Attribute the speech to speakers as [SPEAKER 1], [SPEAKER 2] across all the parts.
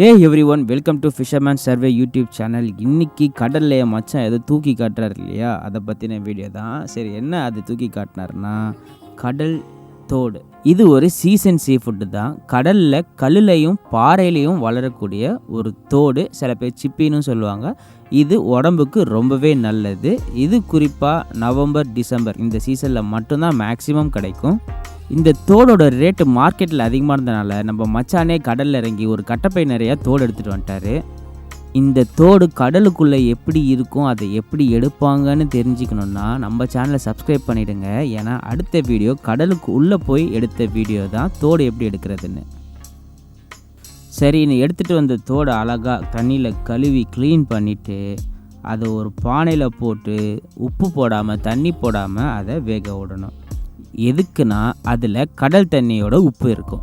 [SPEAKER 1] Hey everyone welcome to fisherman survey YouTube channel இன்றைக்கி கடல்லையே மச்சான் எதோ தூக்கி காட்டுறாரு இல்லையா? அதை பற்றின வீடியோ தான். சரி என்ன அது தூக்கி காட்டினாருன்னா கடல் தோடு. இது ஒரு சீசன் சீ ஃபுட்டு தான். கடலில் கல்லுலையும் பாறையிலையும் வளரக்கூடிய ஒரு தோடு. சில பேர் சிப்பின்னு சொல்லுவாங்க. இது உடம்புக்கு ரொம்பவே நல்லது. இது குறிப்பாக நவம்பர் டிசம்பர். இந்த சீசனில் மட்டும்தான் மேக்ஸிமம் கிடைக்கும். இந்த தோடோட ரேட்டு மார்க்கெட்டில் அதிகமாக இருந்தனால நம்ம மச்சானே கடலில் இறங்கி ஒரு கட்டப்பை நிறையா தோடு எடுத்துகிட்டு வந்துட்டார். இந்த தோடு கடலுக்குள்ளே எப்படி இருக்கும் அதை எப்படி எடுப்பாங்கன்னு தெரிஞ்சுக்கணுன்னா நம்ம சேனலை சப்ஸ்கிரைப் பண்ணிவிடுங்க ஏன்னா அடுத்த வீடியோ கடலுக்கு உள்ளே போய் எடுத்த வீடியோ தான் தோடு எப்படி எடுக்கிறதுன்னு. சரி நீ எடுத்துகிட்டு வந்த தோடை அழகாக தண்ணியில் கழுவி க்ளீன் பண்ணிவிட்டு அதை ஒரு பானையில் போட்டு உப்பு போடாமல் தண்ணி போடாமல் அதை வேக விடணும். எதுக்குன்னா அதில் கடல் தண்ணியோட உப்பு இருக்கும்.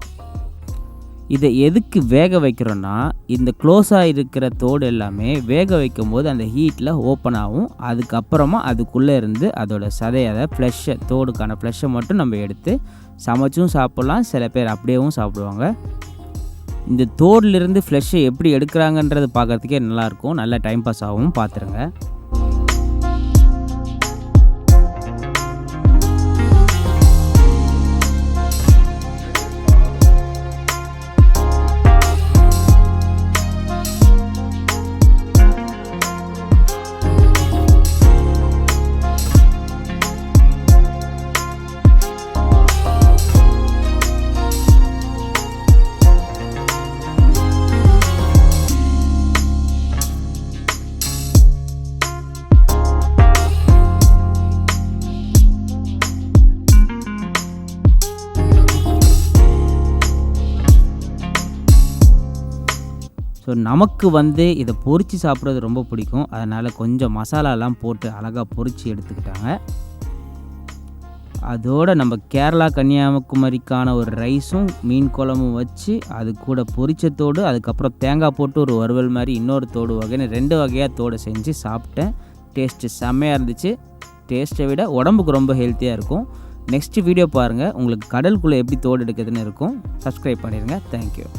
[SPEAKER 1] இதை எதுக்கு வேக வைக்கிறோன்னா இந்த க்ளோஸாக இருக்கிற தோடு எல்லாமே வேக வைக்கும் போது அந்த ஹீட்டில் ஓப்பன் ஆகும். அதுக்கப்புறமா அதுக்குள்ளே இருந்து அதோட சதையை அதை ஃப்ளெஷ்ஷை தோடுக்கான ஃப்ளெஷ்ஷை மட்டும் நம்ம எடுத்து சமைச்சும் சாப்பிட்லாம். சில பேர் அப்படியேவும் சாப்பிடுவாங்க. இந்த தோடிலிருந்து ஃப்ளெஷ்ஷை எப்படி எடுக்கிறாங்கன்றது பார்க்குறதுக்கே நல்லாயிருக்கும் நல்ல டைம் பாஸ் ஆகும் பார்த்துருங்க. ஸோ நமக்கு வந்து இதை பொரித்து சாப்பிட்றது ரொம்ப பிடிக்கும். அதனால் கொஞ்சம் மசாலாலாம் போட்டு அழகாக பொரித்து எடுத்துக்கிட்டாங்க. அதோட நம்ம கேரளா கன்னியாகுமரிக்கான ஒரு ரைஸும் மீன் குழம்பும் வச்சு அது கூட பொரிச்ச தோடு அதுக்கப்புறம் தேங்காய் போட்டு ஒரு வறுவல் மாதிரி இன்னொரு தோடு வகைன்னு ரெண்டு வகையாக தோடு செஞ்சு சாப்பிட்டேன். டேஸ்ட்டு செம்மையாக இருந்துச்சு. டேஸ்ட்டை விட உடம்புக்கு ரொம்ப ஹெல்த்தியாக இருக்கும். நெக்ஸ்ட் வீடியோ பாருங்கள் உங்களுக்கு கடலுக்குள்ளே எப்படி தோடு எடுக்குதுன்னு இருக்கும். சப்ஸ்கிரைப் பண்ணிடுங்க தேங்க்யூ